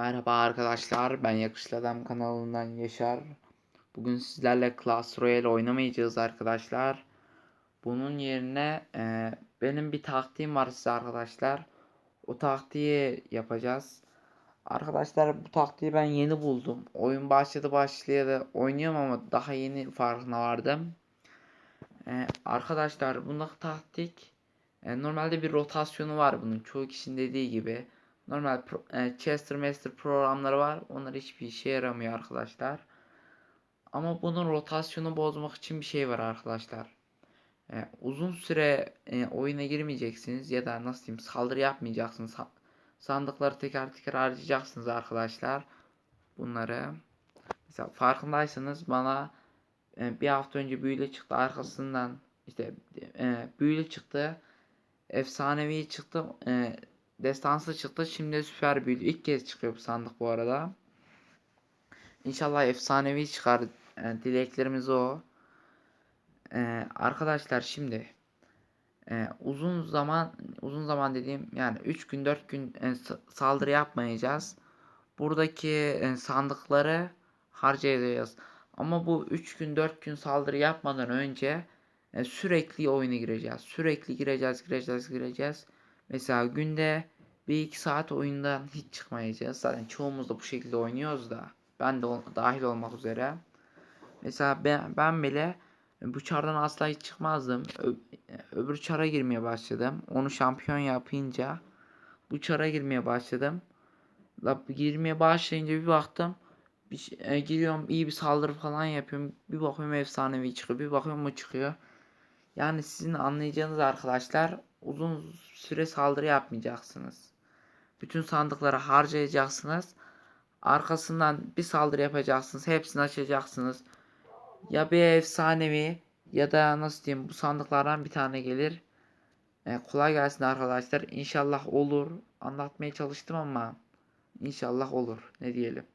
Merhaba arkadaşlar, ben Yakışlı Adam kanalından Yaşar. Bugün sizlerle Clash Royale oynamayacağız arkadaşlar. Bunun yerine e, benim bir taktiğim var size arkadaşlar. O taktiği yapacağız. Arkadaşlar bu taktiği ben yeni buldum. Oyun başladı başlayalı oynuyorum ama daha yeni farkına vardım. E, arkadaşlar bundaki taktik e, normalde bir rotasyonu var bunun çoğu kişinin dediği gibi. Normal e, Chester Master programları var. Onlar hiçbir işe yaramıyor arkadaşlar. Ama bunun rotasyonu bozmak için bir şey var arkadaşlar. E, uzun süre e, oyuna girmeyeceksiniz ya da nasıl diyeyim saldırı yapmayacaksınız. Sa- sandıkları teker teker harcayacaksınız arkadaşlar. Bunları. Mesela farkındaysanız bana e, bir hafta önce büyülü çıktı arkasından işte e, büyülü çıktı. Efsanevi çıktı. E, Destansı çıktı. Şimdi süper büyülü. İlk kez çıkıyor bu sandık bu arada. İnşallah efsanevi çıkar. Yani dileklerimiz o. Ee, arkadaşlar şimdi e, uzun zaman uzun zaman dediğim yani 3 gün 4 gün e, saldırı yapmayacağız. Buradaki e, sandıkları harcayacağız. Ama bu 3 gün 4 gün saldırı yapmadan önce e, sürekli oyuna gireceğiz. Sürekli gireceğiz, gireceğiz, gireceğiz. Mesela günde 1-2 saat oyundan hiç çıkmayacağız. Zaten çoğumuz da bu şekilde oynuyoruz da. Ben de dahil olmak üzere. Mesela ben, ben bile bu çardan asla hiç çıkmazdım. Ö, öbür çara girmeye başladım. Onu şampiyon yapınca bu çara girmeye başladım. La, girmeye başlayınca bir baktım. Bir, e, giriyorum iyi bir saldırı falan yapıyorum. Bir bakıyorum efsanevi çıkıyor. Bir bakıyorum o çıkıyor. Yani sizin anlayacağınız arkadaşlar uzun süre saldırı yapmayacaksınız. Bütün sandıkları harcayacaksınız. Arkasından bir saldırı yapacaksınız. Hepsini açacaksınız. Ya bir efsanevi ya da nasıl diyeyim bu sandıklardan bir tane gelir. E, kolay gelsin arkadaşlar. İnşallah olur. Anlatmaya çalıştım ama inşallah olur. Ne diyelim.